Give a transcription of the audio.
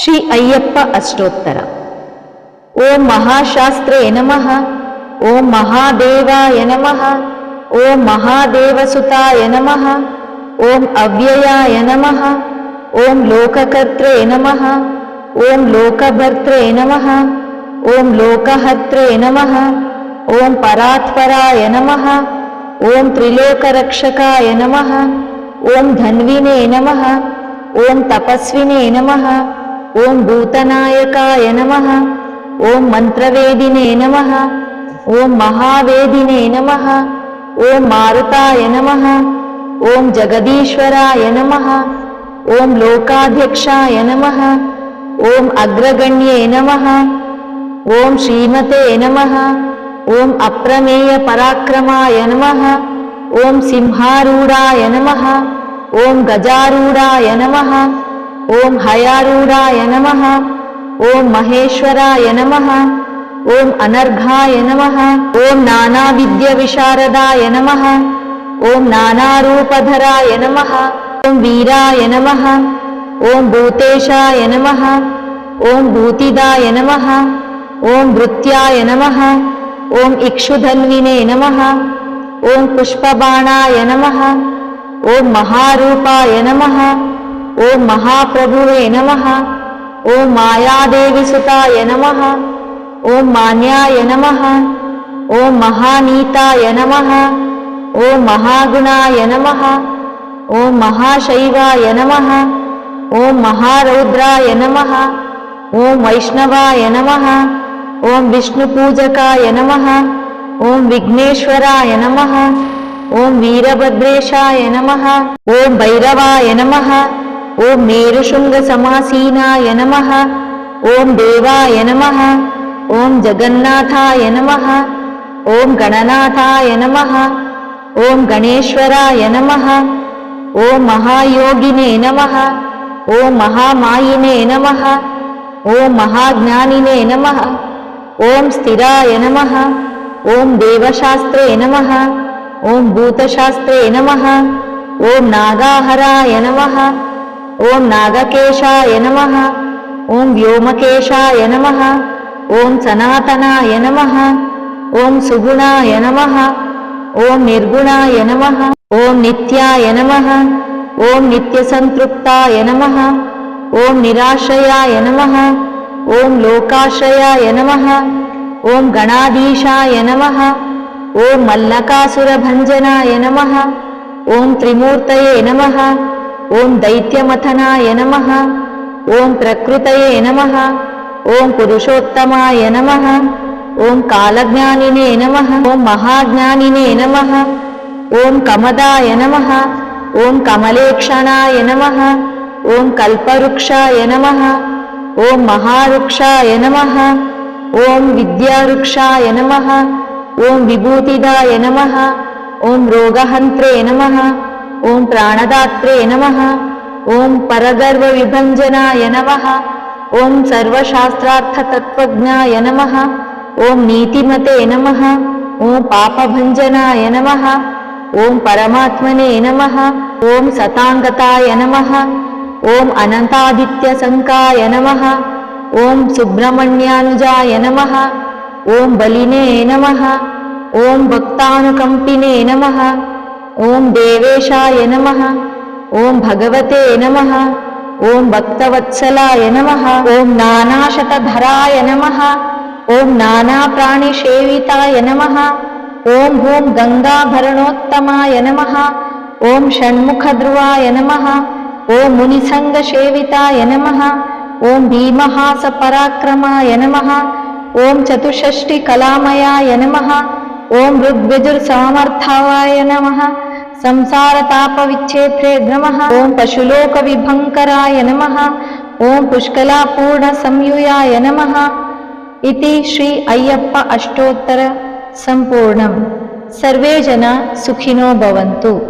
श्री अय्यप्प अष्टोत्तर ॐ महाशास्त्रे नमः ॐ महादेवाय नमः ॐ महादेवसुताय नमः ॐ अव्ययाय नमः ॐ लोककर्त्रे नमः ॐ लोकभर्त्रे नमः ॐ लोकहर्त्रे नमः ॐ परात्पराय नमः ॐ त्रिलोकरक्षकाय नमः ॐ धन्विने नमः ॐ तपस्विने नमः ॐ भूतनायकाय नमः ॐ मन्त्रवेदिने नमः ॐ महावेदिने नमः ॐ मारुताय नमः ॐ जगदीश्वराय नमः ॐ लोकाध्यक्षाय नमः ॐ अग्रगण्ये नमः ॐ श्रीमते नमः ॐ अप्रमेयपराक्रमाय नमः ॐ सिंहारूढाय नमः ॐ गजारूढाय नमः ॐ हयारूढाय नमः ॐ महेश्वराय नमः ॐ अनर्घाय नमः ॐ नानाविद्यविशारदाय नमः ॐ नानारूपधराय नमः ॐ वीराय नमः ॐ भूतेशाय नमः ॐ भूतिदाय नमः ॐ भृत्याय नमः ॐ इक्षुधन्विने नमः ॐ पुष्पबाणाय नमः ॐ महारूपाय नमः ॐ महाप्रभुवे नमः ॐ मायादेवीसुताय नमः ॐ मान्याय नमः ॐ महानीताय नमः ॐ महागुणाय नमः ॐ महाशैवाय नमः ॐ महारौद्राय नमः ॐ वैष्णवाय नमः ॐ विष्णुपूजकाय नमः ॐ विघ्नेश्वराय नमः ॐ वीरभद्रेशाय नमः ॐ भैरवाय नमः ॐ मेरुशृङ्गसमासीनाय नमः ॐ देवाय नमः ॐ जगन्नाथाय नमः ॐ गणनाथाय नमः ॐ गणेश्वराय नमः ॐ महायोगिने नमः ॐ महामायिने नमः ॐ महाज्ञानिने नमः ॐ स्थिराय नमः ॐ देवशास्त्रे नमः ॐ भूतशास्त्रे नमः ॐ नागाहराय नमः ॐ नागकेशाय नमः ॐ व्योमकेशाय नमः ॐ सनातनाय नमः ॐ सुगुणाय नमः ॐ निर्गुणाय नमः ॐ नित्याय नमः ॐ नित्यसन्तृप्ताय नमः ॐ निराश्रयाय नमः ॐ लोकाश्रयाय नमः ॐ गणाधीशाय नमः ॐ मल्लकासुरभञ्जनाय नमः ॐ त्रिमूर्तये नमः ॐ दैत्यमथनाय नमः ॐ प्रकृतये नमः ॐ पुरुषोत्तमाय नमः ॐ कालज्ञानिने नमः ॐ महाज्ञानिने नमः ॐ कमदाय नमः ॐ कमलेक्षणाय नमः ॐ कल्पवृक्षाय नमः ॐ महावृक्षाय नमः ॐ विद्यावृक्षाय नमः ॐ विभूतिदाय नमः ॐ रोगहन्त्रे नमः ॐ प्राणदात्रे नमः ॐ परगर्वविभञ्जनाय नमः ॐ सर्वशास्त्रार्थतत्त्वज्ञाय नमः ॐ नीतिमते नमः ॐ पापभञ्जनाय नमः ॐ परमात्मने नमः ॐ सताङ्गताय नमः ॐ अनन्तादित्यशङ्काय नमः ॐ सुब्रह्मण्यानुजाय नमः ॐ बलिने नमः ॐ भक्तानुकम्पिने नमः ఓం దేవేశాయ నమ ఓం భగవతే నమ ఓం భక్తవత్సలాయ నమ ఓం నానాశతధరాయ నమ ఓం నానాప్రాణిసేవితాయ నమ ఓం హూం గంగాభరణోత్తమాయ నమ ఓం షణ్ముఖధ్రువాయ నమ ఓం మునిసంగసేవితాయ నమ ఓం భీమహాస పరాక్రమాయ నమ ఓం చతుషష్ఠి కళామయాయ నమ ఓం ఋగ్విదుర్సామర్థావాయ నమ ಓಂ ಋಗ್ವಿಜುರ್ ಸಾಮರ್ಥಾವಾಯ ನಮಃ ಸಂಸಾರ ತಾಪ ವಿಚ್ಛೇತ್ರೆ ನಮಃ ಓಂ ಪಶುಲೋಕ ವಿಭಂಕರಾಯ ನಮಃ ಓಂ ಪುಷ್ಕಲಾಪೂರ್ಣ ಸಂಯುಯಾಯ ನಮಃ